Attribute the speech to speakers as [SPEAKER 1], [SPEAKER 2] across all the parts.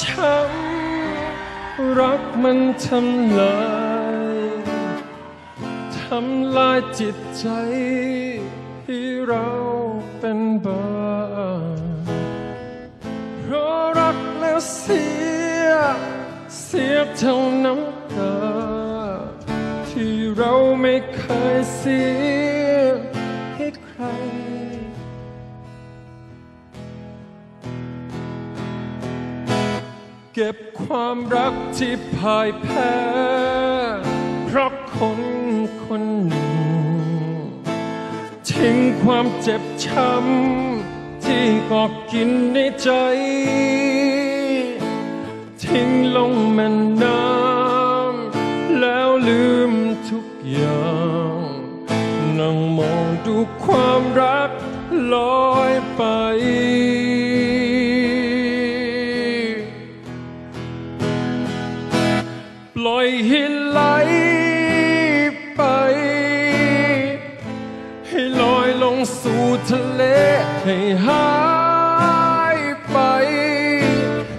[SPEAKER 1] ราะรักแล้วช้ำรักมันทำลายทำลายจิตใจที่เราเป็นบ้าเพราะรักแล้วเสีย เสียเท่าน้ำตา ที่เราไม่เคยเสีย เก็บความรักที่พ่ายแพ้ เพราะคนคนหนึ่ง ทิ้งความเจ็บช้ำที่กอกกินในใจ ทิ้งลงแม่น้ำแล้วลืมทุกอย่างนั่งมองดูความรักลอยไป ให้หายไป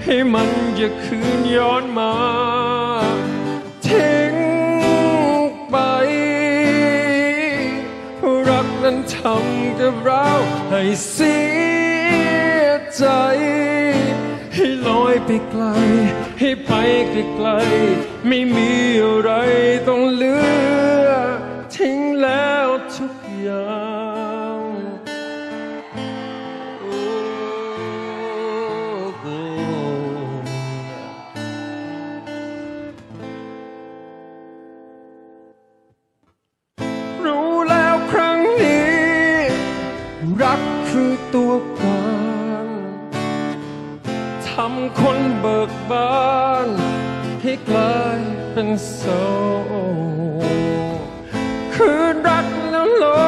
[SPEAKER 1] ให้มันอย่าคืนย้อนมา ทิ้งไป รักนั้นทำกับเราให้เสียใจ ให้ลอยไปไกล ให้ไปไกล ไม่มีอะไรต้องเหลือ ทิ้งแล้ว รักคือตัวการทำคนเบิกบานให้กลายเป็นโศคือรักแล้วเหรอ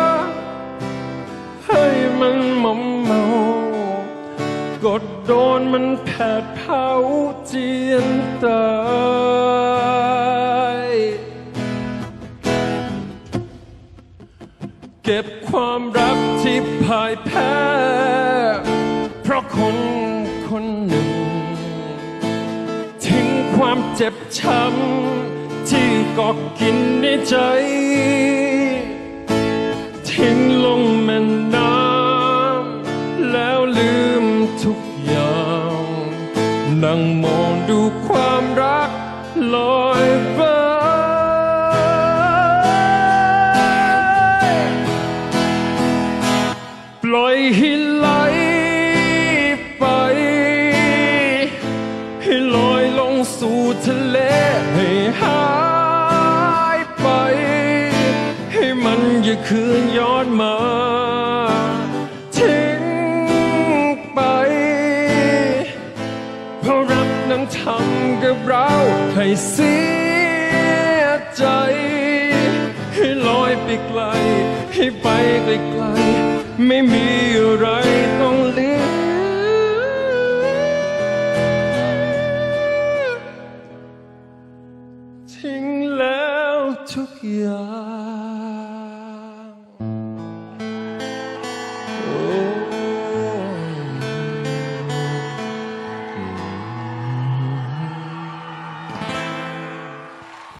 [SPEAKER 1] ให้มันหมอมเมากดโดนมันแผดเผาเจียนตา เก็บความรักที่พ่ายแพ้ เพราะคนคนหนึ่ง ทิ้งความเจ็บช้ำที่กอกกินในใจ ทิ้งลงแม่น้ำแล้วลืมทุกอย่างนั่งมองดูความรักลอยไป สู่ทะเลให้หายไป ให้มันอย่าคืนย้อนมา ทิ้งไป เพราะรักนั้นทำกับเราให้เสียใจ ให้ลอยไปไกล ให้ไปไกลๆไม่มีอะไร ทิ้งแล้วทุกอย่าง